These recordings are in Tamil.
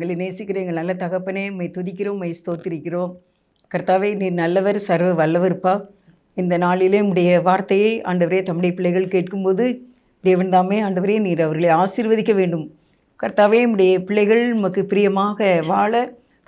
எங்களை நேசிக்கிற எங்கள் நல்ல தகப்பனே மை துதிக்கிறோம் மை ஸ்தோத்திரிக்கிறோம். கர்த்தாவே நீ நல்லவர் சர்வ வல்லவர்ப்பா. இந்த நாளிலே உடைய வார்த்தையை ஆண்டவரே தம்முடைய பிள்ளைகள் கேட்கும்போது தேவன் தாமே ஆண்டவரே நீர் அவர்களை ஆசீர்வதிக்க வேண்டும். கர்த்தாவே உடைய பிள்ளைகள் உமக்கு பிரியமாக வாழ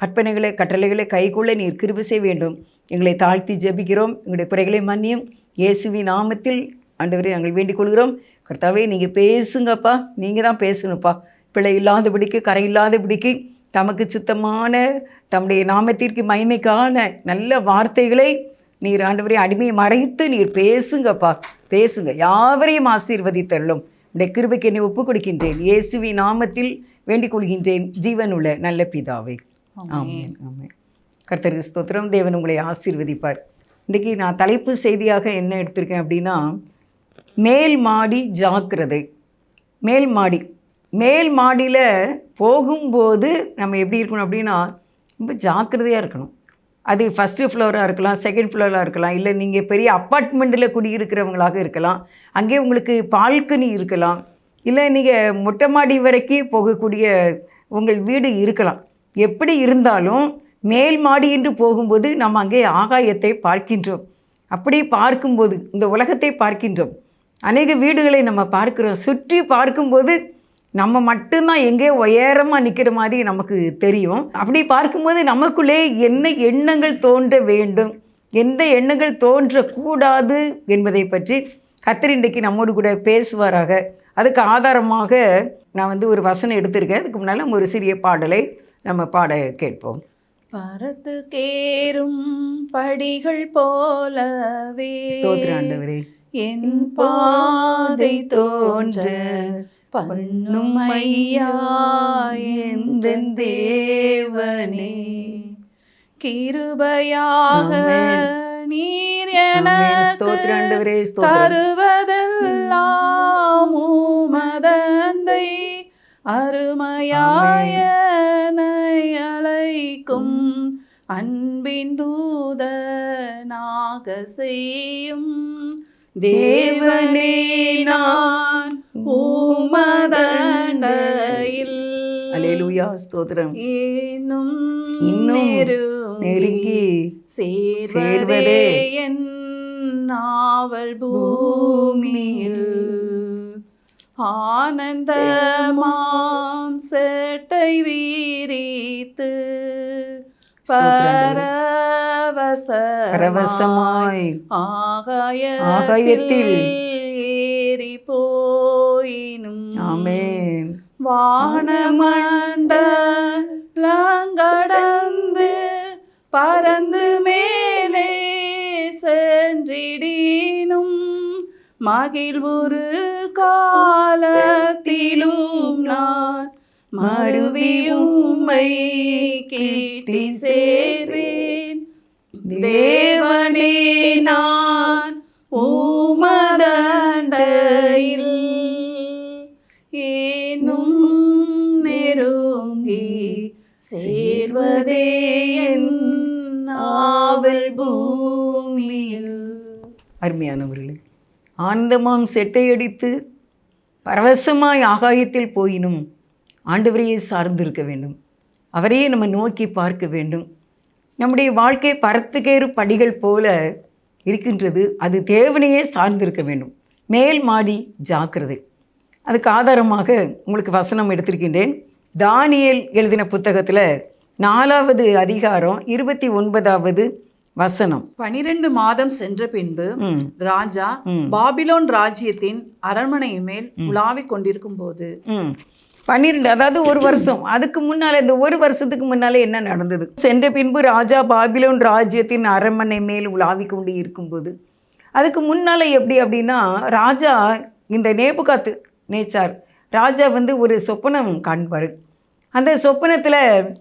கற்பனைகளை கட்டளைகளை கைகொள்ள நீர் கிருபை செய்ய வேண்டும். எங்களை தாழ்த்தி ஜெபிக்கிறோம். எங்களுடைய குறைகளை மன்னியும். இயேசுவி நாமத்தில் ஆண்டவரே நாங்கள் வேண்டிக் கொள்கிறோம். கர்த்தாவே நீங்கள் பேசுங்கப்பா. நீங்கள் தான் பேசணும்ப்பா. பிழை இல்லாதபடிக்கு கரை இல்லாதபடிக்கு தமக்கு சித்தமான தம்முடைய நாமத்திற்கு மகிமைக்கான நல்ல வார்த்தைகளை நீர் ஆண்டவரே அடிமையை மறைத்து நீர் பேசுங்கப்பா. பேசுங்க. யாவரையும் ஆசீர்வதித்தள்ளும் உடைய கிருபைக்கு என்னை ஒப்புக் கொடுக்கின்றேன். இயேசுவி நாமத்தில் வேண்டிக் கொள்கின்றேன். ஜீவனுள்ள நல்ல பிதாவே. ஆமென். ஆமென். கர்த்தருக்கு ஸ்தோத்திரம். தேவன் உங்களை ஆசீர்வதிப்பார். இன்றைக்கி நான் தலைப்பு செய்தியாக என்ன எடுத்திருக்கேன் அப்படின்னா மேல் மாடி ஜாக்கிரதை. மேல் மாடி. மேல் மாடியில் போகும்போது நம்ம எப்படி இருக்கணும் அப்படின்னா ரொம்ப ஜாக்கிரதையாக இருக்கணும். அது ஃபஸ்ட்டு ஃப்ளோராக இருக்கலாம் செகண்ட் ஃப்ளோராக இருக்கலாம் இல்லை நீங்கள் பெரிய அப்பார்ட்மெண்ட்டில் குடியிருக்கிறவங்களாக இருக்கலாம் அங்கே உங்களுக்கு பால்கனி இருக்கலாம் இல்லை நீங்கள் மொட்டை மாடி வரைக்கும் போகக்கூடிய உங்கள் வீடு இருக்கலாம். எப்படி இருந்தாலும் மேல் மாடி என்று போகும்போது நம்ம அங்கே ஆகாயத்தை பார்க்கின்றோம். அப்படி பார்க்கும்போது இந்த உலகத்தை பார்க்கின்றோம். அநேக வீடுகளை நம்ம பார்க்கிறோம். சுற்றி பார்க்கும்போது நம்ம மட்டும்தான் எங்கே உயரமாக நிற்கிற மாதிரி நமக்கு தெரியும். அப்படி பார்க்கும்போது நமக்குள்ளே என்ன எண்ணங்கள் தோன்ற வேண்டும்? எந்த எண்ணங்கள் தோன்றக்கூடாது என்பதை பற்றி கத்தர் இன்றைக்கு நம்மோடு கூட பேசுவாராக. அதுக்கு ஆதாரமாக நான் வந்து ஒரு வசனம் எடுத்திருக்கேன். அதுக்கு முன்னால் நம்ம ஒரு சிறிய பாடலை நம்ம பாட கேட்போம். பரத்து கேரும் படிகள் போலவே என் பாதை தோன்ற பண்ணும் ஐயா எந்தன் தேவனே? கிருபையாக நீர் ஸ்தோத்திரம் தருவதெல்லாம் உமதண்டை அருமையாயனை அழைக்கும் அன்பின் தூதனாக செய்யும் தேவனே நான் உமதண்டையில் அலேலூயா ஸ்தோத்திரம். இன்னும் இன்னும் நெருங்கி சேர்வதே என் நாவல் பூமியில். ஆனந்தமாம் செட்டை வீரித்து பரவச பரவசமாய் ஆகாயத்தில் ஆகாயத்தில் ஏறி போயினும் ஆமென். வானமண்டலங்கடந்து பறந்து மேலே சென்றிடினும் மகிழ்வுறு காலத்திலும் நான் மறுவியும்மை கேட்டி சேர்வேன். தேவனே நான் உமதண்டையில் ஏனும் நெருங்கி சேர்வதே என் நாவல் பூமியில். அருமையானவர்களே ஆனந்தமாம் செட்டையடித்து பரவசமாய் ஆகாயத்தில் போயினும் ஆண்டவரையே சார்ந்திருக்க வேண்டும். அவரையே நம்ம நோக்கி பார்க்க வேண்டும். நம்முடைய வாழ்க்கை பரத்துக்கேறு படிகள் போல இருக்கின்றது. அது தேவனையே சார்ந்திருக்க வேண்டும். மேல் மாடி ஜாக்கிரதை. அதுக்கு ஆதாரமாக உங்களுக்கு வசனம் எடுத்திருக்கின்றேன். தானியேல் எழுதின புத்தகத்தில் நாலாவது அதிகாரம் இருபத்தி ஒன்பதாவது வசனம். பனிரெண்டு மாதம் சென்ற பின்பு ராஜா. பாபிலோன் ராஜ்யத்தின் அரண்மனையின் மேல் உலாவிக் கொண்டிருக்கும் போது பன்னிரெண்டு அதாவது ஒரு வருஷம். அதுக்கு முன்னால் இந்த ஒரு வருஷத்துக்கு முன்னாலே என்ன நடந்தது? சென்ற பின்பு ராஜா பாபிலோன் ராஜ்யத்தின் அரண்மனை மேல் உலாவி கொண்டு இருக்கும்போது அதுக்கு முன்னால் எப்படி அப்படின்னா ராஜா இந்த நேபுகாத்து நேச்சார். ராஜா வந்து ஒரு சொப்பனம் காண்பார். அந்த சொப்பனத்தில்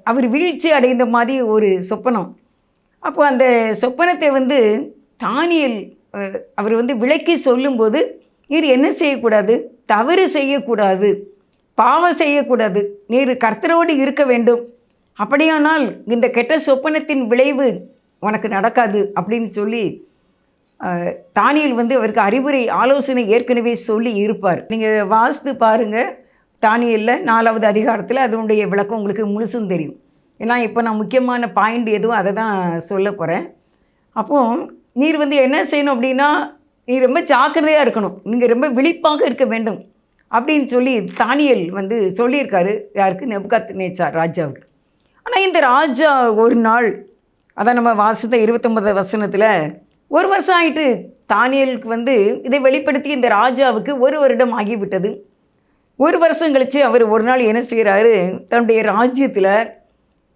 அவர் வீழ்ச்சி அடைந்த மாதிரி ஒரு சொப்பனம். அப்போ அந்த சொப்பனத்தை வந்து தானியல் அவர் வந்து விளக்கி சொல்லும்போது இவர் என்ன செய்யக்கூடாது? தவறு செய்யக்கூடாது. பாவம் செய்யக்கூடாது. நீர் கர்த்தரோடு இருக்க வேண்டும். அப்படியானால் இந்த கெட்ட சொப்பனத்தின் விளைவு உனக்கு நடக்காது அப்படின்னு சொல்லி தானியல் வந்து அவருக்கு அறிவுரை ஆலோசனை ஏற்கனவே சொல்லி இருப்பார். நீங்கள் வாசித்து பாருங்கள் தானியலில் நாலாவது அதிகாரத்தில் அதனுடைய விளக்கம் உங்களுக்கு முழுசும் தெரியும். ஏன்னா இப்போ நான் முக்கியமான பாயிண்ட் எதுவும் அதை தான் சொல்ல போகிறேன் அப்போது நீர் வந்து என்ன செய்யணும் அப்படின்னா நீ ரொம்ப ஜாக்கிரதையாக இருக்கணும். நீங்கள் ரொம்ப விழிப்பாக இருக்க வேண்டும். அப்படின்னு சொல்லி தானியல் வந்து சொல்லியிருக்காரு. யாருக்கு? நெபுகாத் நேச்சார் ராஜாவுக்கு ஆனால் இந்த ராஜா ஒரு நாள் அதான் நம்ம வாசித்த இருபத்தொம்பது வசனத்தில் ஒரு வருஷம் ஆயிட்டு தானியலுக்கு வந்து இதை வெளிப்படுத்தி இந்த ராஜாவுக்கு ஒரு வருடம் ஆகிவிட்டது. ஒரு வருஷம் கழித்து அவர் ஒரு நாள் என்ன செய்கிறாரு தன்னுடைய ராஜ்யத்தில்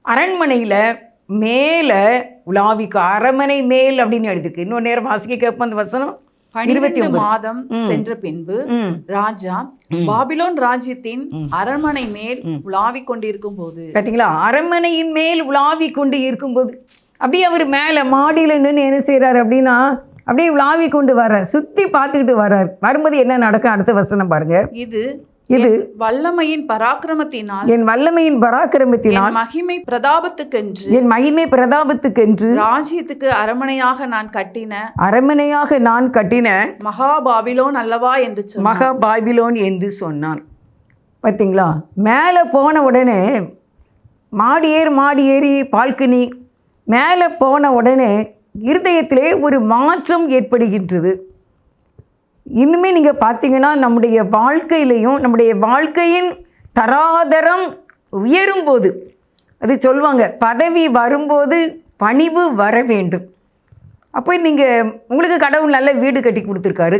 அரண்மனையில் மேலே உலாவிக்கு அரண்மனை மேல் அப்படின்னு எழுதிருக்கு இன்னொரு நேரம் வாசிக்க கேட்போம் அந்த வசனம். பனிரெண்டு. மாதம் சென்ற பின்பு ராஜா பாபிலோன் ராஜ்யத்தின் அரண்மனை மேல் உலாவிக் கொண்டிருக்கும் போது பார்த்தீங்களா அரண்மனையின் மேல் உலாவி கொண்டு இருக்கும்போது. அப்படியே அவர் மேலே மாடியில் நின்று என்ன செய்கிறார் அப்படின்னா அப்படியே உலாவி கொண்டு வர்றார். சுற்றி பார்த்துக்கிட்டு வர்றார். வரும்போது என்ன நடக்கும்? அடுத்த வசனம் பாருங்க. இது இது வல்லமையின் பராக்கிரமத்தினால் என் வல்லமையின் பராக்கிரமத்தினால் மகிமை பிரதாபத்துக்கென்று என் மகிமை பிரதாபத்துக்கென்று ராஜ்யத்துக்கு அரண்மனையாக நான் கட்டின அரண்மனையாக நான் கட்டின மகா பாபிலோன் அல்லவா என்று சொன்னார் மகா பாபிலோன் என்று சொன்னான். பார்த்தீங்களா மேலே போன உடனே மாடி ஏறி மாடி ஏறி பால்கனி மேலே போன உடனே இருதயத்திலே ஒரு மாற்றம் ஏற்படுகின்றது. இன்னுமே நீங்கள் பார்த்தீங்கன்னா நம்முடைய வாழ்க்கையிலையும் நம்முடைய வாழ்க்கையின் தராதரம் உயரும்போது அது சொல்லுவாங்க பதவி வரும்போது பணிவு வர வேண்டும். அப்போ நீங்கள் உங்களுக்கு கடவுள் நல்ல வீடு கட்டி கொடுத்துருக்காரு.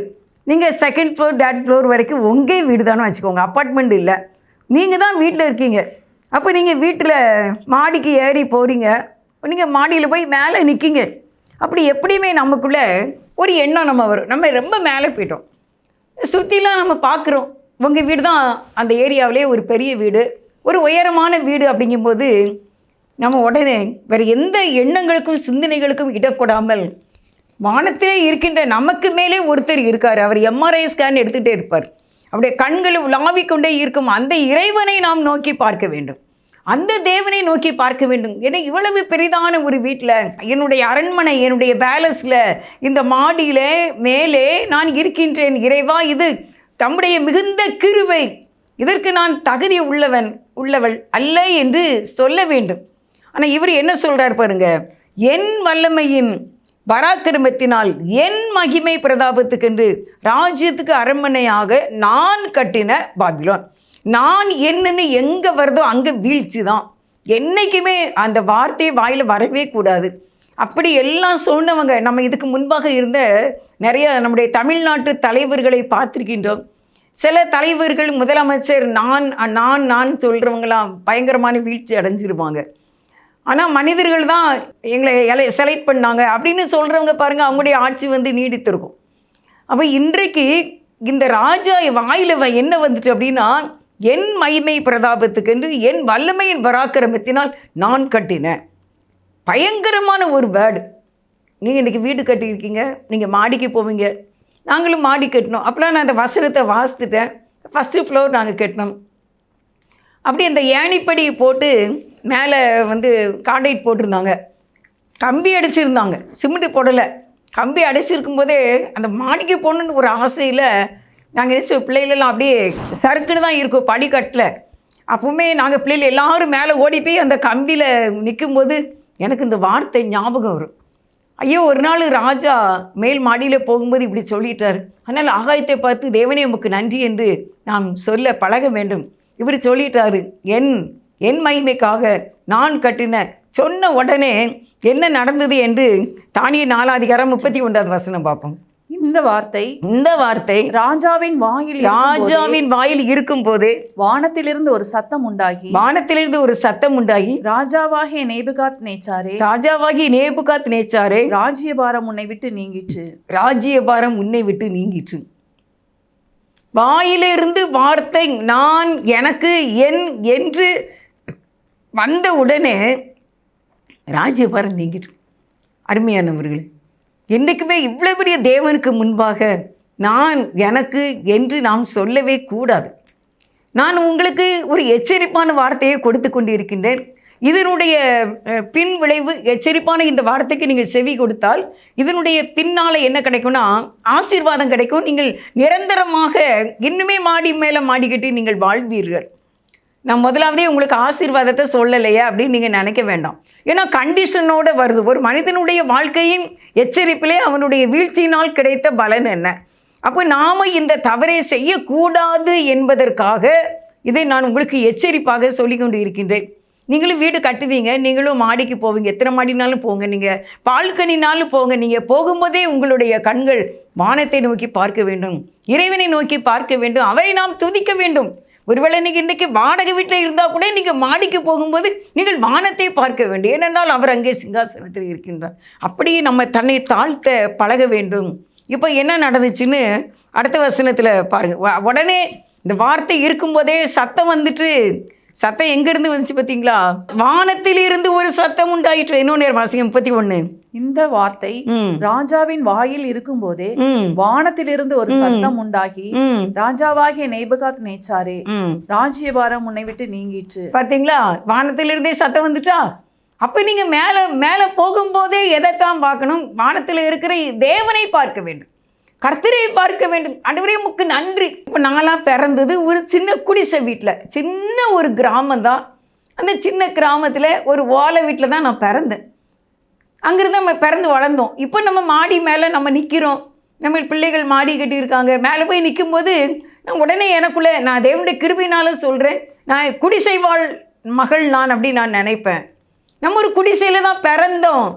நீங்கள் செகண்ட் ஃப்ளோர் தேர்ட் ஃப்ளோர் வரைக்கும் உங்கள் வீடு தானே வச்சுக்கோங்க அப்பார்ட்மெண்ட் இல்லை. நீங்கள் தான் வீட்டில் இருக்கீங்க. அப்போ நீங்கள் வீட்டில் மாடிக்கு ஏறி போகிறீங்க நீங்கள் மாடியில் போய் மேலே நிற்கிங்க அப்படி எப்படியுமே நமக்குள்ளே ஒரு எண்ணம் நம்ம வரும். நம்ம ரொம்ப மேலே போயிட்டோம். சுற்றிலாம் நம்ம பார்க்குறோம். உங்கள் வீடு தான் அந்த ஏரியாவிலே ஒரு பெரிய வீடு. ஒரு உயரமான வீடு அப்படிங்கும்போது நம்ம உடனே வேறு எந்த எண்ணங்களுக்கும் சிந்தனைகளுக்கும் இடம் கொடாமல் வானத்திலே இருக்கின்ற நமக்கு மேலே ஒருத்தர் இருக்கார். அவர் எம்ஆர்ஐ ஸ்கேன் எடுத்துகிட்டே இருப்பார். அப்படியே கண்களை உலாவிக்கொண்டே இருக்கும். அந்த இறைவனை நாம் நோக்கி பார்க்க வேண்டும். அந்த தேவனை நோக்கி பார்க்க வேண்டும். ஏன்னா இவ்வளவு பெரிதான ஒரு வீட்டில் என்னுடைய அரண்மனை என்னுடைய பேலஸில் இந்த மாடியில் மேலே நான் இருக்கின்றேன். இறைவா இது தம்முடைய மிகுந்த கிருவை இதற்கு நான் தகுதி உள்ளவன் உள்ளவள் அல்ல என்று சொல்ல வேண்டும். ஆனால் இவர் என்ன சொல்கிறார் பாருங்க என் வல்லமையின் பராக்கிரமத்தினால் என் மகிமை பிரதாபத்துக்கென்று ராஜ்யத்துக்கு அரண்மனையாக நான் கட்டின பாபிலோன். நான் என்னன்னு எங்கே வருதோ அங்கே வீழ்ச்சி தான் என்றைக்குமே அந்த வார்த்தையை வாயில் வரவே கூடாது. அப்படி எல்லாம் சொன்னவங்க நம்ம இதுக்கு முன்பாக இருந்த நிறைய நம்முடைய தமிழ்நாட்டு தலைவர்களை பார்த்திருக்கின்றோம். சில தலைவர்கள் முதலமைச்சர் நான் நான் நான் சொல்கிறவங்களாம் பயங்கரமான வீழ்ச்சி அடைஞ்சிருவாங்க. ஆனால் மனிதர்கள் தான் எங்களை எலை செலக்ட் பண்ணாங்க அப்படின்னு சொல்கிறவங்க பாருங்கள் அவங்களுடைய ஆட்சி வந்து நீடித்திருக்கும். அப்போ இன்றைக்கு இந்த ராஜா வாயில் என்ன வந்துட்டு அப்படின்னா என் மகிமை பிரதாபத்துக்கென்று என் வல்லமையின் பராக்கிரமத்தினால் நான் கட்டினேன். பயங்கரமான ஒரு வேர்டு நீங்கள் இன்றைக்கி வீடு கட்டியிருக்கீங்க நீங்கள் மாடிக்கு போவீங்க. நாங்களும் மாடி கட்டினோம். அப்போலாம் நான் அந்த வசனத்தை வாசித்துட்டேன். ஃபஸ்ட்டு ஃப்ளோர் நாங்கள் கட்டினோம். அப்படி அந்த ஏணிப்படி போட்டு மேலே வந்து கான்ட்ராக்ட் போட்டிருந்தாங்க. கம்பி அடிச்சிருந்தாங்க. சிமெண்ட் போடலை. கம்பி அடைச்சிருக்கும் போதே அந்த மாடிக்கு போகணுன்னு ஒரு ஆசையில் நாங்கள் நினச்ச பிள்ளைகளெல்லாம் அப்படியே சறுக்குன்னு தான் இருக்கும் படிக்கட்டில். அப்போவுமே நாங்கள் பிள்ளைகள் எல்லாரும் மேலே ஓடி போய் அந்த கம்பியில் நிற்கும்போது எனக்கு இந்த வார்த்தை ஞாபகம் வரும். ஐயோ ஒரு நாள் ராஜா மேல் மாடியில் போகும்போது இப்படி சொல்லிட்டார். ஆனால் ஆகாயத்தை பார்த்து தேவனே உமக்கு நன்றி என்று நாம் சொல்ல பழக வேண்டும். இவர் சொல்லிட்டாரு என் என் மகிமைக்காக நான் கட்டின சொன்ன உடனே என்ன நடந்தது என்று தானிய நாலாதிகாரம் முப்பத்தி ஒன்றாவது வசனம் பார்ப்போம். இந்த வார்த்தை இந்த வார்த்தை ராஜாவின் வாயில் ராஜாவின் வாயில் இருக்கும் போதே வானத்திலிருந்து ஒரு சத்தம் உண்டாகி வானத்திலிருந்து ஒரு சத்தம் உண்டாகி ராஜாவாகிய நேபுகாத் நேச்சாரே ராஜாவாகி நேபுகாத் நேச்சாரே ராஜ்யபாரம் உன்னை விட்டு நீங்கிற்று. ராஜ்யபாரம் உன்னை விட்டு நீங்கிற்று. வாயிலிருந்து வார்த்தை நான் எனக்கு என் என்று வந்த உடனே ராஜ்யபாரம் நீங்கிற்று. அருமையானவர்களே என்றைக்குமே இவ்வளோ பெரிய தேவனுக்கு முன்பாக நான் எனக்கு என்று நாம் சொல்லவே கூடாது. நான் உங்களுக்கு ஒரு எச்சரிப்பான வார்த்தையை கொடுத்து கொண்டிருக்கின்றேன். இதனுடைய பின் விளைவு எச்சரிப்பான இந்த வார்த்தைக்கு நீங்கள் செவி கொடுத்தால் இதனுடைய பின்னால் என்ன கிடைக்கும்னா ஆசீர்வாதம் கிடைக்கும். நீங்கள் நிரந்தரமாக இன்னுமே மாடி மேலே மாடிக்கிட்டு நீங்கள் வாழ்வீர்கள். நான் முதலாவதே உங்களுக்கு ஆசீர்வாதத்தை சொல்லலையே அப்படின்னு நீங்கள் நினைக்க வேண்டாம். ஏன்னா கண்டிஷனோட வருது. ஒரு மனிதனுடைய வாழ்க்கையின் எச்சரிப்பிலே அவனுடைய வீழ்ச்சியினால் கிடைத்த பலன் என்ன? அப்போ நாம் இந்த தவறை செய்யக்கூடாது என்பதற்காக இதை நான் உங்களுக்கு எச்சரிப்பாக சொல்லி கொண்டு இருக்கின்றேன். நீங்களும் வீடு கட்டுவீங்க நீங்களும் மாடிக்கு போவீங்க. எத்தனை மாடினாலும் போங்க. நீங்கள் பால்கனினாலும் போங்க. நீங்கள் போகும்போதே உங்களுடைய கண்கள் வானத்தை நோக்கி பார்க்க வேண்டும். இறைவனை நோக்கி பார்க்க வேண்டும். அவரை நாம் துதிக்க வேண்டும். ஒருவேளை நீங்கள் இன்றைக்கு வாடகை வீட்டில் இருந்தால் கூட நீங்கள் மாடிக்கு போகும்போது நீங்கள் வானத்தை பார்க்க வேண்டும். ஏனென்றால் அவர் அங்கே சிங்காசனத்தில் இருக்கின்றார். அப்படியே நம்ம தன்னை தாழ்த்த பழக வேண்டும். இப்போ என்ன நடந்துச்சுன்னு அடுத்த வசனத்தில் பாருங்கள் உடனே இந்த வார்த்தை இருக்கும்போதே சத்தம் வந்துட்டு சத்தம் எங்கேருந்து வந்துச்சு பார்த்தீங்களா? வானத்திலிருந்து ஒரு சத்தம் உண்டாயிற்று. இன்னொன்று வாசியம் முப்பத்தி ஒன்று இந்த வார்த்தை ராஜாவின் வாயில் இருக்கும்போதே ம். வானத்திலிருந்து ஒரு சத்தம் உண்டாகி ராஜாவாகிய நேபுகாத் நேச்சாரே ராஜ்யபாரம் உன்னை விட்டு நீங்கிற்று. பார்த்தீங்களா? வானத்திலிருந்தே சத்தம் வந்துட்டா? அப்போ நீங்கள் மேலே மேலே போகும்போதே எதைத்தான் பார்க்கணும்? வானத்தில் இருக்கிற தேவனை பார்க்க வேண்டும். கர்த்தரை பார்க்க வேண்டும். அன்றுவரே முக்கு நன்றி. இப்போ நான்லாம் பிறந்தது ஒரு சின்ன குடிசை வீட்டில் சின்ன ஒரு கிராமம் தான். அந்த சின்ன கிராமத்தில் ஒரு ஓலை வீட்டில் தான் நான் பிறந்தேன். அங்கேருந்து நம்ம பிறந்து வளர்ந்தோம். இப்போ நம்ம மாடி மேலே நம்ம நிற்கிறோம் நம்ம பிள்ளைகள் மாடி கட்டியிருக்காங்க. மேலே போய் நிற்கும்போது நான் உடனே எனக்குள்ளே நான் தேவனுடைய கிருபையினால சொல்கிறேன் நான் குடிசை வாழ் மகள் நான் அப்படி நான் நினைப்பேன். நம்ம ஒரு குடிசையில் தான் பிறந்தோம்.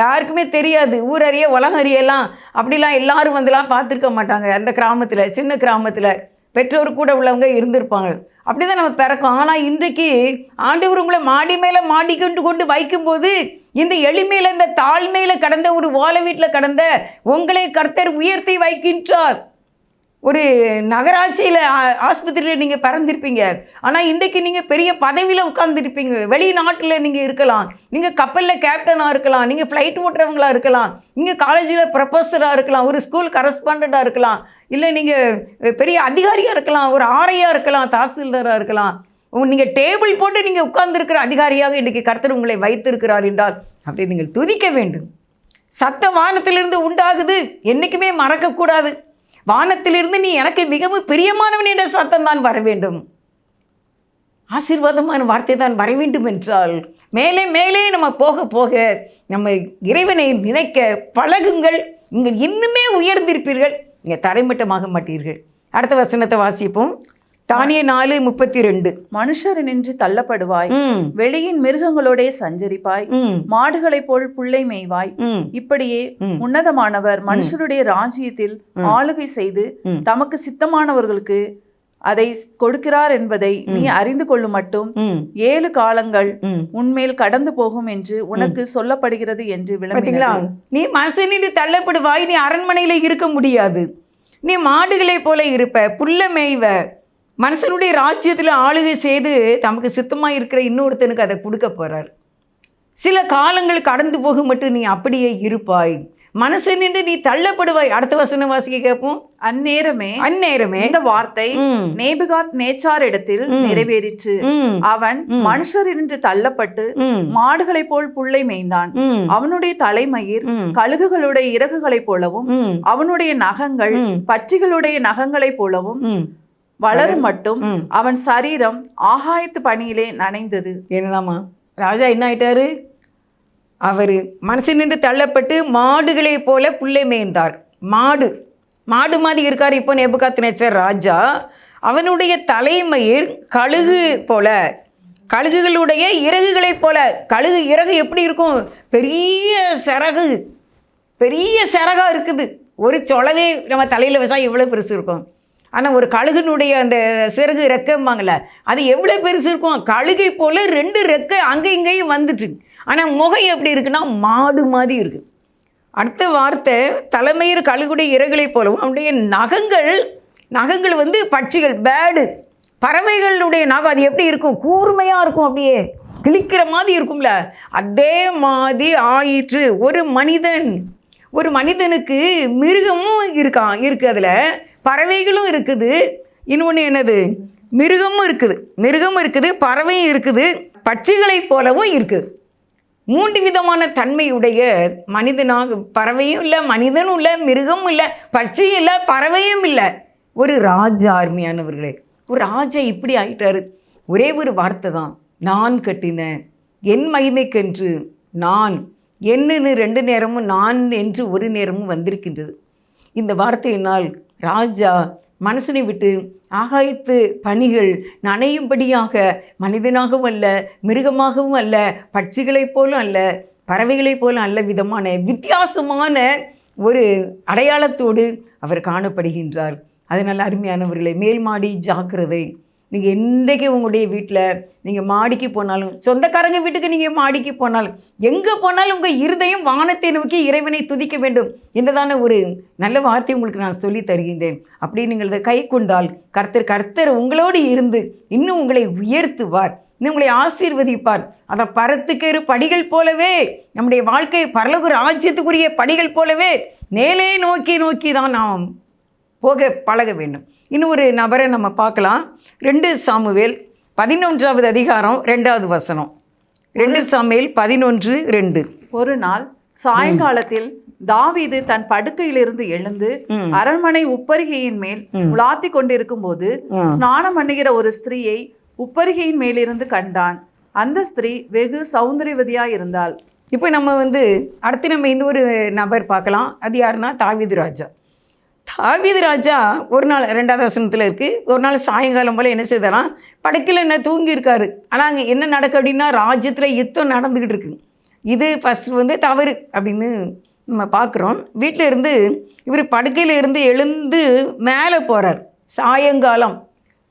யாருக்குமே தெரியாது. ஊர் அறிய உலகம் அறியலாம் அப்படிலாம் எல்லாரும் வந்துலாம் பார்த்துருக்க மாட்டாங்க. அந்த கிராமத்தில் சின்ன கிராமத்தில். பெற்றோர் கூட உள்ளவங்க இருந்திருப்பாங்க. அப்படி தான் நம்ம பிறக்கோம். ஆனால் இன்றைக்கு ஆண்டவர் உங்களை மாடி மேலே மாடி கொண்டு கொண்டு வைக்கும்போது இந்த எளிமையில் இந்த தாழ்மையில் கடந்த ஒரு ஓலை வீட்டில் கடந்த உங்களை கர்த்தர் உயர்த்தி வைக்கின்றார். ஒரு நகராட்சியில் ஆஸ்பத்திரியில் நீங்கள் பிறந்திருப்பீங்க. ஆனால் இன்றைக்கு நீங்கள் பெரிய பதவியில் உட்காந்துருப்பீங்க வெளிநாட்டில் நீங்கள் இருக்கலாம். நீங்கள் கப்பலில் கேப்டனாக இருக்கலாம். நீங்கள் ஃப்ளைட் ஓட்டுறவங்களாக இருக்கலாம். நீங்கள் காலேஜில் ப்ரொஃபஸராக இருக்கலாம். ஒரு ஸ்கூல் கரஸ்பாண்டாக இருக்கலாம். இல்லை நீங்கள் பெரிய அதிகாரியாக இருக்கலாம். ஒரு ஆரையாக இருக்கலாம். தாசில்தாராக இருக்கலாம். நீங்கள் டேபிள் போட்டு நீங்கள் உட்கார்ந்துருக்கிற அதிகாரியாக இன்றைக்கி கர்த்தர் உங்களை வைத்திருக்கிறார் என்றால் அப்படி நீங்கள் துதிக்க வேண்டும். சத்த வானத்திலிருந்து உண்டாகுது. என்றைக்குமே மறக்கக்கூடாது. வானத்திலிருந்து நீ எனக்கு மிகவும் பிரியமானவன் என்ற சத்தம் தான் வர வேண்டும். ஆசீர்வாதமான வார்த்தை தான் வர வேண்டும் என்றால் மேலே மேலே நம்ம போக போக நம்ம இறைவனை நினைக்க பழகுங்கள். நீங்கள் இன்னுமே உயர்ந்திருப்பீர்கள். நீங்கள் தரைமட்டமாக மாட்டீர்கள். அடுத்த வசனத்தை வாசிப்போம். தானிய நாலு முப்பத்தி ரெண்டு மனுஷர் நின்று தள்ளப்படுவாய். வெளியின் மிருகங்களோடே சஞ்சரிப்பாய். ம். மாடுகளைப் போல் புல்லை மேய்வாய். இப்படியே. உன்னதமானவர் மனுஷருடைய ராஜ்யத்தில் ஆளுகை செய்து. தமக்கு சித்தமானவர்களுக்கு அதை கொடுக்கிறார் என்பதை நீ அறிந்து கொள்ளும் மட்டும் ஏழு காலங்கள் உன்மேல் கடந்து போகும் என்று உனக்கு சொல்லப்படுகிறது என்று விளம்பினது. நீ மனுஷனிட்டு தள்ளப்படுவாய் நீ அரண்மனையில் இருக்க முடியாது. நீ மாடுகளைப் போல இருப்ப புல்ல மேய்வ மனுஷனுடைய ராஜ்யத்தில் ஆளுகை செய்து தமக்கு சித்தமாக இருக்கிற இன்னொருத்தனுக்கு அதை கொடுக்க போறார். சில காலங்கள் கடந்து போக மட்டும் நீ அப்படியே இருப்பாய். மனுஷனின்று நீ தள்ளப்படுவாய். அடுத்த வசனம் வாசிக்க கேட்போம். அந்நேரமே அந்நேரமே இந்த வார்த்தை நேபுகாத் நேச்சார் இடத்தில் நிறைவேறிற்று. அவன் மனுஷர் என்று தள்ளப்பட்டு மாடுகளைப் போல் புல்லை மேய்ந்தான். அவனுடைய தலைமயிர் கழுகுகளுடைய இறகுகளைப் போலவும் அவனுடைய நகங்கள் ம். பட்சிகளுடைய நகங்களைப் போலவும் வளரும். மட்டும். அவன் சரீரம் ஆகாயத்து பனியிலே நனைந்தது. என்னதாம்மா ராஜா என்ன ஆயிட்டாரு? அவர் மனுஷனின்று தள்ளப்பட்டு மாடுகளைப் போல புல்லை மேய்ந்தார். மாடு. மாடு மாதிரி இருக்கார் இப்போ நெபுகாத் நேச்சர் ராஜா. அவனுடைய தலைமயிர் கழுகு போல கழுகுகளுடைய இறகுகளைப் போல. கழுகு இறகு எப்படி இருக்கும்? பெரிய சிறகு பெரிய சிறகா இருக்குது. ஒரு சொலவே நம்ம தலையில் வச்சா எவ்வளோ பெருசு இருக்கும். ஆனால் ஒரு கழுகுனுடைய அந்த சிறகு ரெக்கம்பாங்கள அது எவ்வளோ பெருசு இருக்கும்? கழுகை போல் ரெண்டு ரெக்கை அங்கே இங்கேயும் வந்துட்டு ஆனால் முகம் எப்படி இருக்குன்னா மாடு மாதிரி இருக்குது அடுத்த வார்த்தை தலைமையில் கழுகுடைய இறகுகளை போலவும் அவனுடைய நகங்கள் நகங்கள் வந்து பட்சிகள் பேடு. பறவைகளுடைய நகம் அது எப்படி இருக்கும்? கூர்மையாக இருக்கும் அப்படியே. கிழிக்கிற மாதிரி இருக்கும்ல. அதே மாதிரி ஆயிற்று. ஒரு மனிதன் ஒரு மனிதனுக்கு மிருகமும் இருக்கான் இருக்குது அதில். பறவைகளும் இருக்குது. இன்னொன்று என்னது? மிருகமும் இருக்குது. மிருகமும் இருக்குது பறவையும் இருக்குது பட்சிகளைப் போலவும் இருக்குது. மூன்று விதமான தன்மையுடைய மனிதனாக பறவையும் இல்லை மனிதனும் இல்லை மிருகமும் இல்லை பட்சியும் இல்லை பறவையும் இல்லை. ஒரு ராஜா ஆர்மியானவர்களே ஒரு ராஜா இப்படி ஆயிட்டாரு. ஒரே ஒரு வார்த்தை தான் நான் கட்டின என் மகிமைக்கென்று நான் என்னன்னு ரெண்டு நேரமும் நான் என்று ஒரு நேரமும் வந்திருக்கின்றது. இந்த வார்த்தையினால் ராஜா மனசனை விட்டு ஆகாயத்து பணிகள் நனையும்படியாக மனிதனாகவும் அல்ல மிருகமாகவும் அல்ல பட்சிகளைப் போலும் அல்ல பறவைகளைப் போல அல்ல விதமான வித்தியாசமான ஒரு அடையாளத்தோடு அவர் காணப்படுகின்றார். அதனால் அருமையானவர்களை மேல்மாடி ஜாக்கிரதை. நீங்கள் என்றைக்கு உங்களுடைய வீட்டில் நீங்கள் மாடிக்கு போனாலும் சொந்தக்காரங்க வீட்டுக்கு நீங்கள் மாடிக்கு போனாலும் எங்கே போனாலும் உங்கள் இருதயம் வானத்தை நோக்கி இறைவனை துதிக்க வேண்டும் என்றதான ஒரு நல்ல வார்த்தை உங்களுக்கு நான் சொல்லி தருகின்றேன். அப்படி நீங்கள் இதை கை கொண்டால் கர்த்தர் கர்த்தர் உங்களோடு இருந்து இன்னும் உங்களை உயர்த்துவார் இன்னும் உங்களை ஆசீர்வதிப்பார். அதை பரத்துக்கேறு படிகள் போலவே நம்முடைய வாழ்க்கை பரலகு ராஜ்யத்துக்குரிய படிகள் போலவே மேலே நோக்கி நோக்கி தான் நாம் போக பழக வேண்டும். இன்னும் ஒரு நபரை நம்ம பார்க்கலாம். ரெண்டு சாமுவேல் பதினொன்றாவது அதிகாரம் ரெண்டாவது வசனம். ரெண்டு சாமுவேல் பதினொன்று ரெண்டு. ஒரு நாள் சாயங்காலத்தில் தாவீது தன் படுக்கையிலிருந்து எழுந்து. அரண்மனை உப்பரிகையின் மேல் உலாத்தி கொண்டிருக்கும் போது ஸ்நானம் பண்ணுகிற ஒரு ஸ்திரீயை உப்பரிகையின் மேலிருந்து கண்டான். அந்த ஸ்திரீ வெகு சௌந்தரியவதியாய் இருந்தாள். இப்போ நம்ம வந்து அடுத்து நம்ம இன்னொரு நபர் பார்க்கலாம். அது யாருன்னா தாவீது ராஜா. தாவீது ராஜா ஒரு நாள் ரெண்டாவது வசனத்தில் இருக்குது ஒரு நாள் சாயங்காலம் போல் என்ன செய்தாராம் படுக்கையில் என்ன தூங்கியிருக்காரு. ஆனால் அங்கே என்ன நடக்கு அப்படின்னா ராஜ்யத்தில் யுத்தம் நடந்துக்கிட்டு இருக்கு. இது ஃபஸ்ட்டு வந்து தவறு அப்படின்னு நம்ம பார்க்குறோம். வீட்டில் இருந்து இவர் படுக்கையில் இருந்து எழுந்து மேலே போகிறார் சாயங்காலம்.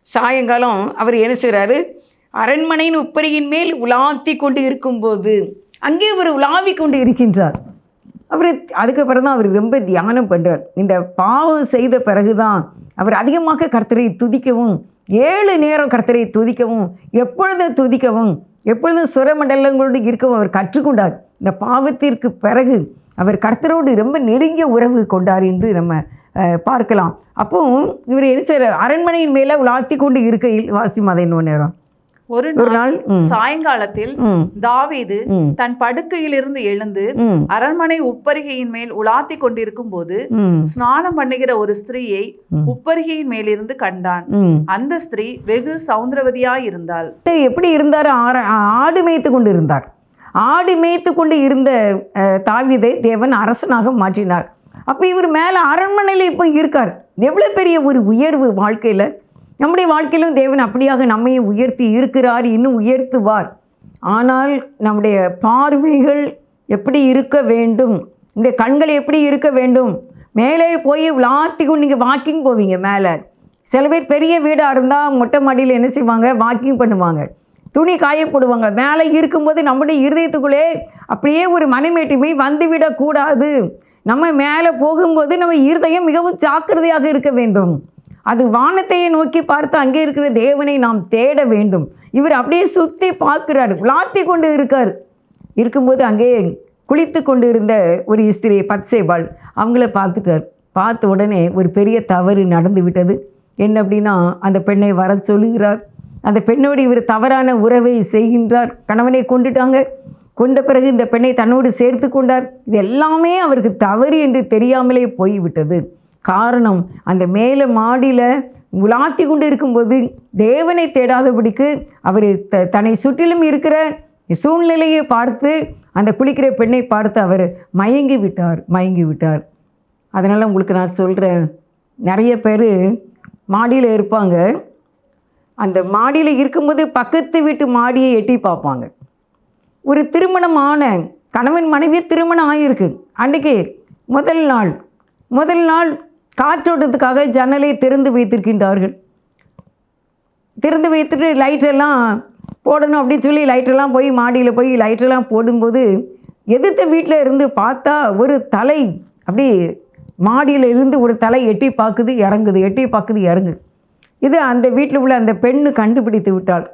சாயங்காலம் அவர் என்ன செய்கிறாரு அரண்மனையின் உப்பரியின் மேல் உலாத்தி கொண்டு இருக்கும்போது அங்கே ஒரு உலாவி கொண்டு இருக்கின்றார். அவர் அதுக்கப்புறம் தான் அவர் ரொம்ப தியானம் பண்ணுறார் இந்த பாவம் செய்த பிறகு தான் அவர் அதிகமாக கர்த்தரை துதிக்கவும் ஏழு நேரம் கர்த்தரை துதிக்கவும் எப்பொழுதும் துதிக்கவும் எப்பொழுதும் சுரமண்டலங்களோடு இருக்கவும் அவர் கற்றுக்கொண்டார். இந்த பாவத்திற்கு பிறகு அவர் கர்த்தரோடு ரொம்ப நெருங்கிய உறவு கொண்டார் என்று நம்ம பார்க்கலாம். அப்போ இவர் என்ன செய்கிறார் அரண்மனையின் மேலே உலாத்தி கொண்டு இருக்கையில் வாசி மத இன்னொரு நேரம். ஒரு நாள் சாயங்காலத்தில் தாவீது தன் படுக்கையிலிருந்து எழுந்து அரண்மனை உப்பரிகையின் மேல் உலாத்தி கொண்டிருக்கும் போது ஸ்நானம் பண்ணுகிற ஒரு ஸ்திரீயை. உப்பரிகையின் மேலிருந்து கண்டான். அந்த ஸ்திரீ வெகு சௌந்தரவதியாய் இருந்தாள். எப்படி இருந்தார்? ஆடு மேய்த்து கொண்டு இருந்தார் ஆடு மேய்த்து கொண்டு இருந்த தாவீதை தேவன் அரசனாக மாற்றினார். அப்போ இவர் மேலே அரண்மனையில் இப்போ இருக்கார். எவ்வளோ பெரிய ஒரு உயர்வு வாழ்க்கையில். நம்முடைய வாழ்க்கையிலும் தேவன் அப்படியாக நம்மை உயர்த்தி இருக்கிறார் இன்னும் உயர்த்துவார். ஆனால் நம்முடைய பார்வைகள் எப்படி இருக்க வேண்டும்? இந்த கண்கள் எப்படி இருக்க வேண்டும்? மேலே போய் விளாத்திக்கும் நீங்கள் வாக்கிங் போவீங்க மேலே. சில பேர் பெரிய வீடாக இருந்தால் மொட்டை மாடியில் என்ன செய்வாங்க? வாக்கிங் பண்ணுவாங்க. துணி காய போடுவாங்க. மேலே இருக்கும்போது நம்முடைய இருதயத்துக்குள்ளே அப்படியே ஒரு மனமேட்டுமை வந்து விடக்கூடாது நம்ம மேலே போகும்போது நம்ம இருதயம் மிகவும் ஜாக்கிரதையாக இருக்க வேண்டும். அது வானத்தையே நோக்கி பார்த்து அங்கே இருக்கிற தேவனை நாம் தேட வேண்டும். இவர் அப்படியே சுற்றி பார்க்கிறார். விளாத்தி கொண்டு இருக்கார். இருக்கும்போது அங்கே குளித்து கொண்டு இருந்த ஒரு இஸ்திரி பத்சேபாள் அவங்கள பார்த்துட்டார். பார்த்த உடனே ஒரு பெரிய தவறு நடந்து விட்டது. என்ன அப்படின்னா அந்த பெண்ணை வர சொல்லுகிறார். அந்த பெண்ணோடு இவர் தவறான உறவை செய்கின்றார். கணவனை கொண்டுட்டாங்க. கொண்ட பிறகு இந்த பெண்ணை தன்னோடு சேர்த்து கொண்டார். இது எல்லாமே அவருக்கு தவறு என்று தெரியாமலே போய்விட்டது. காரணம் அந்த மேலே மாடியில் உலாத்தி கொண்டு இருக்கும்போது தேவனை தேடாதபடிக்கு அவர் த தன்னை சுற்றிலும் இருக்கிற சூழ்நிலையை பார்த்து அந்த குளிக்கிற பெண்ணை பார்த்து அவர் மயங்கி விட்டார் மயங்கி விட்டார். அதனால் உங்களுக்கு நான் சொல்கிறேன் நிறைய பேர் மாடியில் இருப்பாங்க. அந்த மாடியில் இருக்கும்போது பக்கத்து வீட்டு மாடியை எட்டி பார்ப்பாங்க. ஒரு திருமணமான கணவன் மனைவி திருமணம் ஆகியிருக்கு அன்றைக்கி முதல் நாள் முதல் நாள் காற்றோட்டத்துக்காக ஜன்னலை திறந்து வைத்திருக்கின்றார்கள். திறந்து வைத்துட்டு லைட்டெல்லாம் போடணும் அப்படின்னு சொல்லி லைட்டெல்லாம் போய் மாடியில் போய் லைட்டெல்லாம் போடும்போது எதிர்த்த வீட்டில் இருந்து பார்த்தா ஒரு தலை அப்படி மாடியில் இருந்து ஒரு தலை எட்டி பார்க்குது இறங்குது எட்டி பார்க்குது இறங்குது. இது அந்த வீட்டில் உள்ள அந்த பெண்ணு கண்டுபிடித்து விட்டாள்.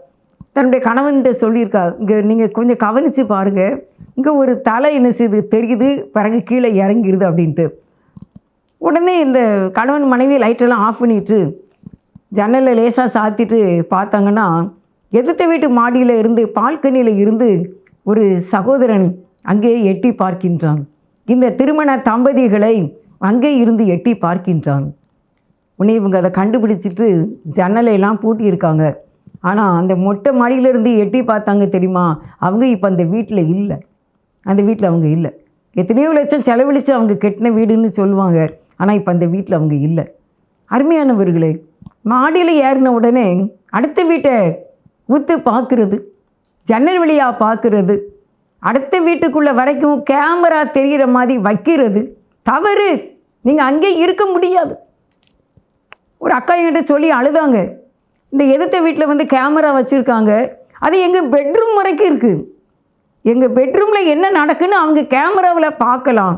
தன்னுடைய கணவன்கிட்ட சொல்லியிருக்கா இங்கே நீங்கள் கொஞ்சம் கவனித்து பாருங்கள் இங்கே ஒரு தலை என்ன செய்யுது தெரியுது? பிறகு கீழே இறங்கிடுது அப்படின்ட்டு. உடனே இந்த கணவன் மனைவி லைட்டெல்லாம் ஆஃப் பண்ணிட்டு ஜன்னலை லேசாக சாத்திட்டு பார்த்தாங்கன்னா எதிர்த்த வீட்டு மாடியில் இருந்து பால்கனியில் இருந்து ஒரு சகோதரன் அங்கே எட்டி பார்க்கின்றான். இந்த திருமண தம்பதிகளை அங்கே இருந்து எட்டி பார்க்கின்றான். உன்னை இவங்க அதை கண்டுபிடிச்சிட்டு ஜன்னலையெல்லாம் பூட்டியிருக்காங்க. ஆனால் அந்த மொட்டை மாடியிலேருந்து எட்டி பார்த்தாங்க தெரியுமா? அவங்க இப்போ அந்த வீட்டில் இல்லை. அந்த வீட்டில் அவங்க இல்லை. எத்தனையோ லட்சம் செலவழித்து அவங்க கெட்டின வீடுன்னு சொல்லுவாங்க. ஆனால் இப்போ அந்த வீட்டில் அவங்க இல்லை. அருமையானவர்களே மாடியில் ஏறின உடனே அடுத்த வீட்டை ஊத்து பார்க்குறது ஜன்னல் வழியாக பார்க்குறது அடுத்த வீட்டுக்குள்ளே வரைக்கும் கேமரா தெரிகிற மாதிரி வைக்கிறது தவறு. நீங்கள் அங்கே இருக்க முடியாது. ஒரு அக்கா என்கிட்ட சொல்லி அழுதாங்க. இந்த எதிர்த்த வீட்டில் வந்து கேமரா வச்சுருக்காங்க. அது எங்கள் பெட்ரூம் வரைக்கும் இருக்குது எங்கள் பெட்ரூமில் என்ன நடக்குன்னு அவங்க கேமராவில் பார்க்கலாம்.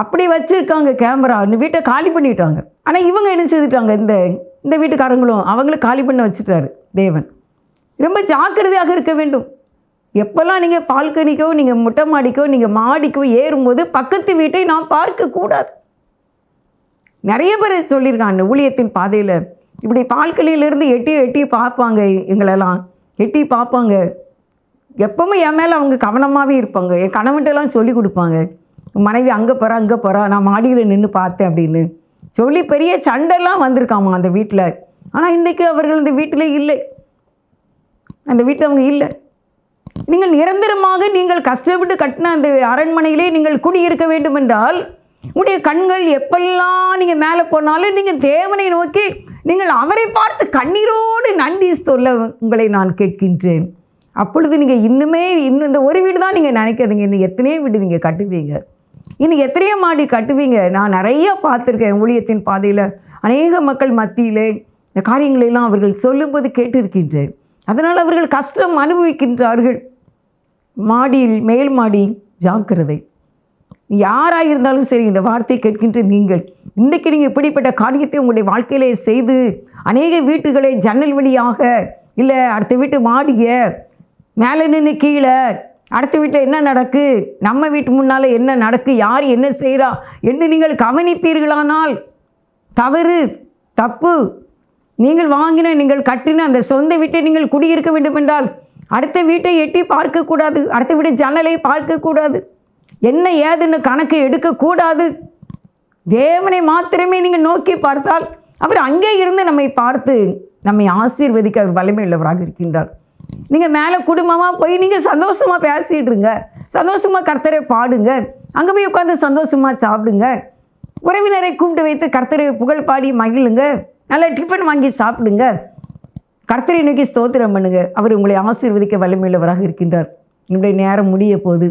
அப்படி வச்சுருக்காங்க கேமரா. இந்த வீட்டை காலி பண்ணிட்டாங்க. ஆனால் இவங்க என்ன செய்துட்டாங்க? இந்த இந்த வீட்டுக்காரங்களும் அவங்களும் காலி பண்ண வச்சுட்டாரு தேவன். ரொம்ப ஜாக்கிரதையாக இருக்க வேண்டும். எப்போல்லாம் நீங்கள் பால்கனிக்கோ நீங்கள் முட்டை மாடிக்கோ நீங்கள் மாடிக்கோ ஏறும்போது பக்கத்து வீட்டை நாம் பார்க்கக்கூடாது. நிறைய பேர் சொல்லியிருக்காங்க அந்த ஊழியத்தின் பாதையில் இப்படி பால்கனியிலேருந்து எட்டி எட்டி பார்ப்பாங்க எங்களெல்லாம். எட்டி பார்ப்பாங்க. எப்பவுமே என் மேலே அவங்க கவனமாகவே இருப்பாங்க. என் கணவன்ட்டெல்லாம் சொல்லி கொடுப்பாங்க. மனைவி அங்கே போகிறா அங்கே போகிறா நான் மாடியில் நின்று பார்த்தேன் அப்படின்னு. சொல்லி பெரிய சண்டைலாம் வந்திருக்காமா அந்த வீட்டில் ஆனால் இன்றைக்கி அவர்கள் இந்த வீட்டில் இல்லை. அந்த வீட்டில் அவங்க இல்லை. நீங்கள் நிரந்தரமாக நீங்கள் கஷ்டப்பட்டு கட்டின அந்த அரண்மனையிலே நீங்கள் குடியிருக்க வேண்டும் என்றால் உங்களுடைய கண்கள் எப்பெல்லாம் நீங்கள் மேலே போனாலும் நீங்கள் தேவனை நோக்கி நீங்கள் அவரை பார்த்து கண்ணீரோடு நன்றி சொல்ல உங்களை நான் கேட்கின்றேன். அப்பொழுது நீங்கள் இன்னுமே இன்னும் இந்த ஒரு வீடு தான் நீங்கள் நினைக்காதீங்க. இன்னும் எத்தனையோ வீடு நீங்கள் கட்டுவீங்க. இன்னும் எத்தனையோ மாடி கட்டுவீங்க. நான் நிறைய பார்த்துருக்கேன் ஊழியத்தின் பாதையில். அநேக மக்கள் மத்தியிலே இந்த காரியங்களெல்லாம் அவர்கள் சொல்லும்போது கேட்டிருக்கின்றேன். அதனால் அவர்கள் கஷ்டம் அனுபவிக்கின்றார்கள். மாடியில் மேல் மாடி ஜாக்கிரதை. யாராக இருந்தாலும் சரி இந்த வார்த்தை கேட்கின்ற நீங்கள் இன்றைக்கு நீங்கள் இப்படிப்பட்ட காரியத்தை உங்களுடைய வாழ்க்கையிலே செய்து அநேக வீட்டுகளை ஜன்னல் வழியாக இல்லை அடுத்த வீட்டு மாடிய மேலே நின்று கீழே அடுத்த வீட்டில் என்ன நடக்கு? நம்ம வீட்டு முன்னால் என்ன நடக்கு? யார் என்ன செய்கிறா என்று நீங்கள் கவனிப்பீர்களானால் தவறு தப்பு. நீங்கள் வாங்கின நீங்கள் கட்டின அந்த சொந்த வீட்டை நீங்கள் குடியிருக்க வேண்டும் என்றால் அடுத்த வீட்டை எட்டி பார்க்கக்கூடாது. அடுத்த வீட்டு ஜன்னலை பார்க்கக்கூடாது. என்ன ஏதுன்னு கணக்கு எடுக்கக்கூடாது. தேவனை மாத்திரமே நீங்கள் நோக்கி பார்த்தால் அவர் அங்கே இருந்து நம்மை பார்த்து நம்மை ஆசீர்வதிக்க அவர் வலிமை உள்ளவராக இருக்கின்றார். நீங்கள் மேலே குடும்பமாக போய் நீங்கள் சந்தோஷமாக பேசிடுங்க. சந்தோஷமாக கர்த்தரை பாடுங்க. அங்கே போய் உட்காந்து சந்தோஷமாக சாப்பிடுங்க. உறவினரை கூப்பிட்டு வைத்து கர்த்தரை புகழ் பாடி மகிழுங்க. நல்ல டிஃபன் வாங்கி சாப்பிடுங்க. கர்த்தரை நோக்கி ஸ்தோத்திரம் பண்ணுங்க. அவர் உங்களை ஆசீர்வதிக்க வலிமையுள்ளவராக இருக்கின்றார். என்னுடைய நேரம் முடிய போது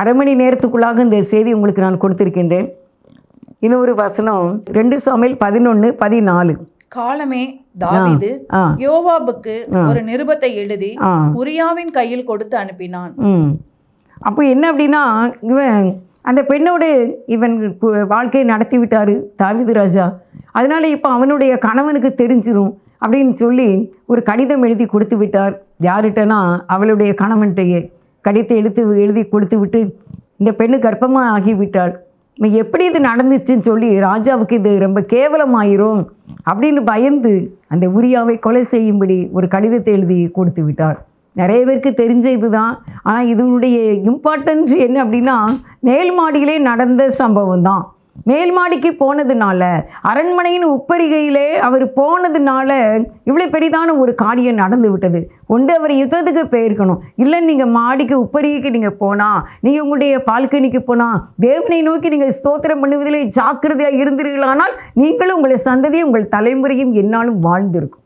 அரை மணி நேரத்துக்குள்ளாக இந்த செய்தி உங்களுக்கு நான் கொடுத்திருக்கின்றேன். இன்னொரு வசனம் ரெண்டு சமையல் பதினொன்று பதினாலு. காலமே தாவீது யோவாபுக்கு ஒரு நிருபத்தை எழுதி உரியாவின் கையில் கொடுத்து அனுப்பினான். அப்போ என்ன அப்படின்னா இவன் அந்த பெண்ணோடு இவன் வாழ்க்கையை நடத்தி விட்டாரு தாவீது ராஜா. அதனால இப்போ அவனுடைய கணவனுக்கு தெரிஞ்சிரும் அப்படின்னு சொல்லி ஒரு கடிதம் எழுதி கொடுத்து விட்டார். யார்கிட்டனா அவளுடைய கணவன்கிட்டயே. கடிதத்தை எழுத்து எழுதி கொடுத்து விட்டு இந்த பெண்ணு கர்ப்பமாக ஆகிவிட்டாள். எப்படி இது நடந்துச்சுன்னு சொல்லி ராஜாவுக்கு இது ரொம்ப கேவலமாயிரும் அப்படின்னு பயந்து அந்த உரியாவை கொலை செய்யும்படி ஒரு கடிதத்தை எழுதி கொடுத்து விட்டார். நிறைய பேருக்கு தெரிஞ்ச இதுதான். ஆனால் இதனுடைய இம்பார்ட்டன்ஸ் என்ன அப்படின்னா மேல் மாடியிலே நடந்த சம்பவம் தான் மேல் மாடிக்கு போனதுனால அரண்மனையின் உப்பரிகையிலே அவர் போனதுனால இவ்வளோ பெரிதான ஒரு காரியம் நடந்து விட்டது. ஒன்று அவர் யுத்தத்துக்கு போயிருக்கணும். இல்லை நீங்கள் மாடிக்கு உப்பரிகைக்கு நீங்கள் போனால் நீங்கள் உங்களுடைய பால்கனிக்கு போனால் தேவனை நோக்கி நீங்கள் ஸ்தோத்திரம் பண்ணுவதிலே ஜாக்கிரதையாக இருந்தீர்களானால் நீங்களும் உங்களை சந்ததியும் உங்கள் தலைமுறையும் என்னாலும் வாழ்ந்திருக்கும்.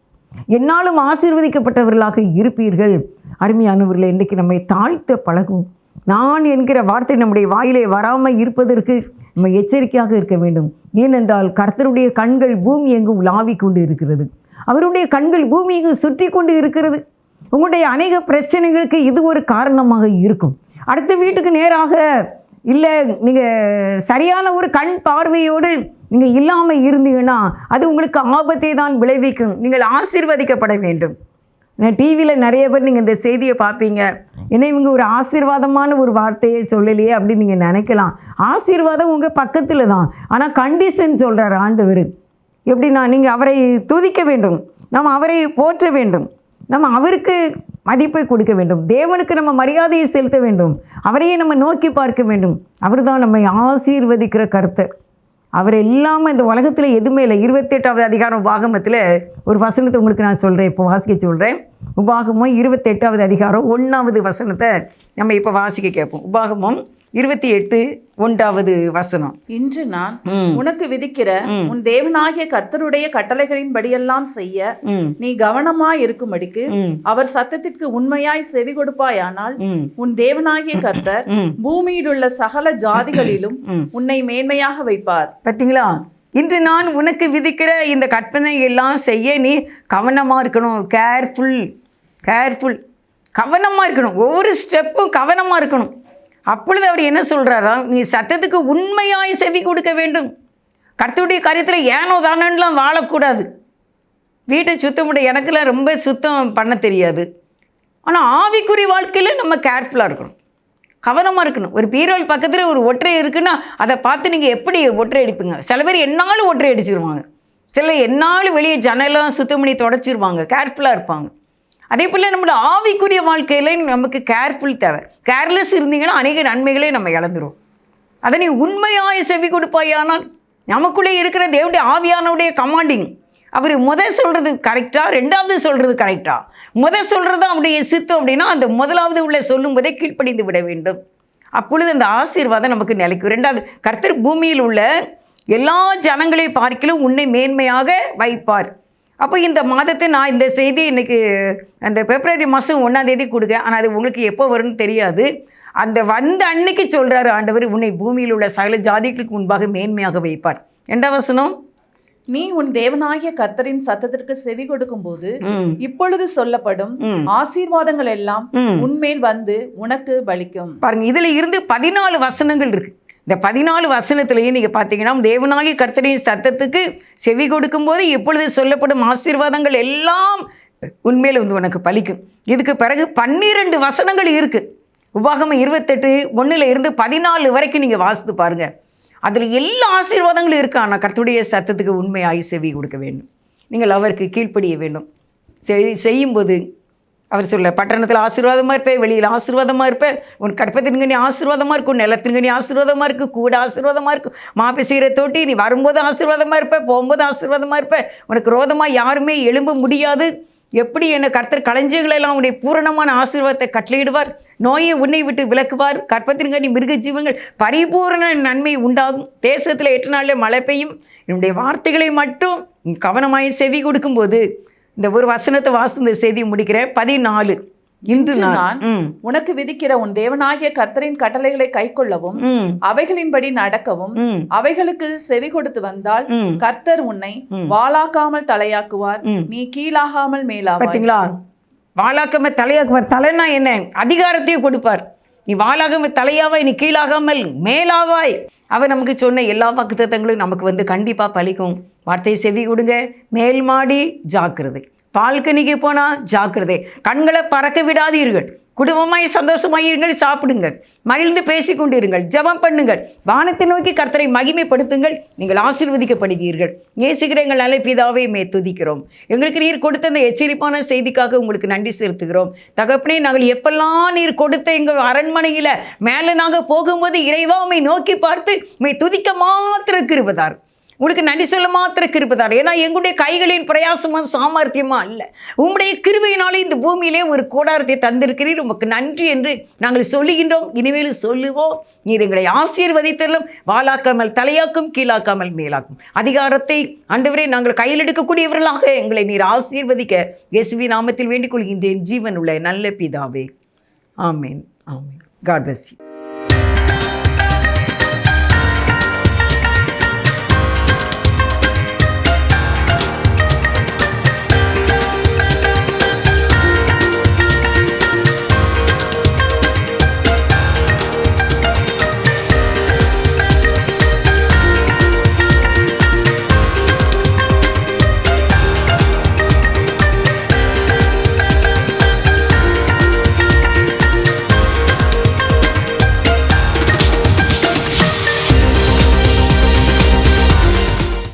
என்னாலும் ஆசீர்வதிக்கப்பட்டவர்களாக இருப்பீர்கள். அருமையானவர்களை இன்றைக்கு நம்மை தாழ்த்த பழகும். நான் என்கிற வார்த்தை நம்முடைய வாயிலே வராமல் இருப்பதற்கு நம்ம எச்சரிக்கையாக இருக்க வேண்டும். ஏனென்றால் கர்த்தருடைய கண்கள் பூமி எங்கும் உலாவிக் கொண்டு இருக்கிறது. அவருடைய கண்கள் பூமி எங்கும் சுற்றி கொண்டு இருக்கிறது. உங்களுடைய அநேக பிரச்சனைகளுக்கு இது ஒரு காரணமாக இருக்கும். அடுத்த வீட்டுக்கு நேராக இல்லை நீங்கள் சரியான ஒரு கண் பார்வையோடு நீங்கள் இல்லாமல் இருந்தீங்கன்னா அது உங்களுக்கு ஆபத்தை தான் விளைவிக்கும். நீங்கள் ஆசீர்வதிக்கப்பட வேண்டும். டிவியில் நிறைய பேர் நீங்கள் இந்த செய்தியை பார்ப்பீங்க. ஏன்னா இவங்க ஒரு ஆசீர்வாதமான ஒரு வார்த்தையை சொல்லலையே அப்படின்னு நீங்கள் நினைக்கலாம். ஆசீர்வாதம் உங்கள் பக்கத்தில் தான். ஆனால் கண்டிஷன் சொல்கிறார் ஆண்டவர். எப்படின்னா நீங்கள் அவரை துதிக்க வேண்டும். நம்ம அவரை போற்ற வேண்டும். நம்ம அவருக்கு மதிப்பை கொடுக்க வேண்டும். தேவனுக்கு நம்ம மரியாதையை செலுத்த வேண்டும். அவரையே நம்ம நோக்கி பார்க்க வேண்டும். அவர் தான் நம்மை ஆசீர்வதிக்கிற கருத்தை அவர் இல்லாமல் இந்த உலகத்தில் எதுவுமே இல்லை இருபத்தெட்டாவது அதிகாரம் உபாகமத்தில் ஒரு வசனத்தை உங்களுக்கு நான் சொல்கிறேன் இப்போ வாசிக்க சொல்கிறேன் உபாகமம் இருபத்தெட்டாவது அதிகாரம் ஒன்றாவது வசனத்தை நம்ம இப்போ வாசிக்க கேட்போம். உபாகமம் இருபத்தி எட்டு ஒன்றாவது வசனம். இன்று நான் உனக்கு விதிக்கிற உன் தேவனாகிய கர்த்தருடைய கட்டளைகளின் படியெல்லாம் செய்ய நீ கவனமாய் இருக்கும்படிக்கு அவர் சத்தத்திற்கு உண்மையாய் செவி கொடுப்பாயானால் உன் தேவனாகிய கர்த்தர் பூமியில் உள்ள சகல ஜாதிகளிலும் உன்னை மேன்மையாக வைப்பார். பார்த்தீங்களா இன்று நான் உனக்கு விதிக்கிற இந்த கற்பனை எல்லாம் செய்ய நீ கவனமாக இருக்கணும். கேர்ஃபுல் கேர்ஃபுல் கவனமாக இருக்கணும். ஒவ்வொரு ஸ்டெப்பும் கவனமாக இருக்கணும். அப்பொழுது அவர் என்ன சொல்கிறாராம் நீ சத்தத்துக்கு உண்மையாய் செவி கொடுக்க வேண்டும். கர்த்தருடைய காரியத்தில் ஏனோ தானோன்னுலாம் வாழக்கூடாது. வீட்டை சுத்தம் பண்ண எனக்கெல்லாம் ரொம்ப சுத்தம் பண்ண தெரியாது. ஆனால் ஆவிக்குறி வாழ்க்கையில் நம்ம கேர்ஃபுல்லாக இருக்கணும். கவனமாக இருக்கணும். ஒரு பீரோல் பக்கத்தில் ஒரு ஒற்றை இருக்குன்னா அதை பார்த்து நீங்கள் எப்படி ஒற்றை அடிப்பீங்க? சில பேர் என்னாலும் ஒற்றை அடிச்சிருவாங்க. சில என்னாலும் வெளியே ஜன்னலாம் சுத்தம் பண்ணி தொடச்சிருவாங்க. கேர்ஃபுல்லாக இருப்பாங்க. அதே போல் நம்மளோட ஆவிக்குரிய வாழ்க்கையில் நமக்கு கேர்ஃபுல் தேவை. கேர்லெஸ் இருந்தீங்கன்னா அநேக நன்மைகளே நம்ம இழந்துரும் அதை நீ உண்மையாக செவி கொடுப்பாயானால் நமக்குள்ளே இருக்கிற தேவனுடைய ஆவியானவுடைய கமாண்டிங் அவர் முதல் சொல்கிறது கரெக்டாக ரெண்டாவது சொல்கிறது கரெக்டாக முதல் சொல்கிறது அவருடைய சித்தம் அப்படின்னா அந்த முதலாவது உள்ள சொல்லும்போதே கீழ்ப்படிந்து விட வேண்டும். அப்பொழுது அந்த ஆசீர்வாதம் நமக்கு நிலைக்கும். ரெண்டாவது கர்த்தர் பூமியில் உள்ள எல்லா ஜனங்களை பார்க்கிலும் உன்னை மேன்மையாக வைப்பார். அப்போ இந்த மாதத்தை நான் இந்த செய்தி இன்னைக்கு அந்த பிப்ரவரி மாதம் ஒன்றாம் தேதி கொடுக்க ஆனால் அது உங்களுக்கு எப்போ வரும்னு தெரியாது. அந்த வந்த அன்னைக்கு சொல்கிறாரு ஆண்டவர் உன்னை பூமியில் உள்ள சகல ஜாதிகளுக்கு முன்பாக மேன்மையாக வைப்பார். ரெண்டாம் வசனம்? நீ உன் தேவனாகிய கர்த்தரின் சத்தத்திற்கு செவி கொடுக்கும்போது ம். இப்பொழுது சொல்லப்படும் ஆசீர்வாதங்கள் எல்லாம் உன்மேல் வந்து உனக்கு பலிக்கும். பாருங்க இதில் இருந்து பதினாலு வசனங்கள் இருக்கு. இந்த பதினாலு வசனத்திலையும் நீங்கள் பார்த்தீங்கன்னா தேவனாகி கர்த்தரின் சத்தத்துக்கு செவி கொடுக்கும்போது இப்பொழுது சொல்லப்படும் ஆசீர்வாதங்கள் எல்லாம் உண்மையில் வந்து உனக்கு பலிக்கும். இதுக்கு பிறகு பன்னிரெண்டு வசனங்கள் இருக்குது உபாகம இருபத்தெட்டு ஒன்றில் இருந்து பதினாலு வரைக்கும் நீங்கள் வாசித்து பாருங்க. அதில் எல்லா ஆசீர்வாதங்களும் இருக்கு. ஆனால் கர்த்தருடைய சத்தத்துக்கு உண்மையாகி செவி கொடுக்க வேண்டும். நீங்கள் அவருக்கு கீழ்ப்படிய வேண்டும். செய் செய்யும்போது அவர் சொல்ல பட்டணத்தில் ஆசீர்வாதமாக இருப்பேன் வெளியில் ஆசீர்வாதமாக இருப்பேன். உன் கற்பத்தின்கனி ஆசீர்வாதமாக இருக்கும் நிலத்தின்கனி ஆசீர்வாதமாக இருக்கும் கூட ஆசீர்வாதமாக இருக்கும். மாப்பி செய்கிற தொட்டி நீ வரும்போது ஆசீர்வாதமாக இருப்பேன் போகும்போது ஆசீர்வாதமாக இருப்பேன் உனக்கு ரோதமாக யாருமே எழும்ப முடியாது. எப்படி என்னை கர்த்தர் கலைஞர்களெல்லாம் உன்னுடைய பூரணமான ஆசீர்வாதத்தை கட்டளையிடுவார்? நோயை உன்னை விட்டு விலக்குவார். கற்பத்தின்கனி மிருக ஜீவங்கள் பரிபூரண நன்மை உண்டாகும். தேசத்தில் எட்டு நாளில் மழை பெய்யும். என்னுடைய வார்த்தைகளை மட்டும் கவனமாக கவனமாய் செவி கொடுக்கும்போது இந்த ஒரு வசனத்தை வாசித்து இந்த செய்தியை முடிக்கிறேன். பதினாலு. இன்று நான் உனக்கு விதிக்கிற உன் தேவனாகிய கர்த்தரின் கட்டளைகளை கைக்கொள்ளவும் ம். அவைகளின்படி நடக்கவும் அவைகளுக்கு செவி கொடுத்து வந்தால் கர்த்தர் உன்னை. வாளாக்காமல் தலையாக்குவார். நீ கீழாகாமல் மேலாவாய். பார்த்தீங்களா வாளாக்காம தலையாக்குவார். தலைனா என்ன? அதிகாரத்தையும் கொடுப்பார். நீ வாளாகாம தலையாவாய் நீ கீழாகாமல் மேலாவாய். அவர் நமக்கு சொன்ன எல்லா பக்குத்தங்களும் நமக்கு வந்து கண்டிப்பாக பலிக்கும். வார்த்தையை செவி கொடுங்க. மேல் மாடி ஜாக்கிரதை. பால்கனிக்கு போனால் ஜாக்கிரதை. கண்களை பறக்க விடாதீர்கள். குடும்பமாய் சந்தோஷமாயிருங்கள் சாப்பிடுங்கள். மகிழ்ந்து பேசிக்கொண்டிருங்கள் ஜெபம் பண்ணுங்கள். வானத்தை நோக்கி கர்த்தரை மகிமைப்படுத்துங்கள். நீங்கள் ஆசீர்வதிக்கப்படுவீர்கள். நேசிக்கிற எங்கள் நல்ல பிதாவை மே துதிக்கிறோம். எங்களுக்கு நீர் கொடுத்த அந்த எச்சரிப்பான செய்திக்காக உங்களுக்கு நன்றி செலுத்துகிறோம். தகப்பனே நாங்கள் எப்பெல்லாம் நீர் கொடுத்த எங்கள் அரண்மனையில் மேலே நாங்கள் போகும்போது இறைவா உம்மை நோக்கி பார்த்து மே துதிக்க மாத்திர கிருபதார். உங்களுக்கு நன்றி சொல்ல மாத்திர கிருபதார் ஏன்னா எங்களுடைய கைகளின் பிரயாசமா சாமர்த்தியமாக அல்ல. உங்களுடைய கிருபையினாலே இந்த பூமியிலே ஒரு கோடாரத்தை தந்திருக்கிறீர். உமக்கு நன்றி என்று நாங்கள் சொல்லுகின்றோம். இனிமேல் சொல்லுவோம். நீர் எங்களை ஆசீர்வதித்தலும் வாழாக்காமல் தலையாக்கும் கீழாக்காமல் மேலாக்கும். அதிகாரத்தை ஆண்டவரே நாங்கள் கையில் எடுக்கக்கூடியவர்களாக எங்களை நீர் ஆசீர்வதிக்க இயேசுவி நாமத்தில் வேண்டிக் கொள்கின்றேன். ஜீவன் உள்ள நல்ல பிதாவே. ஆமேன். ஆமேன். God bless you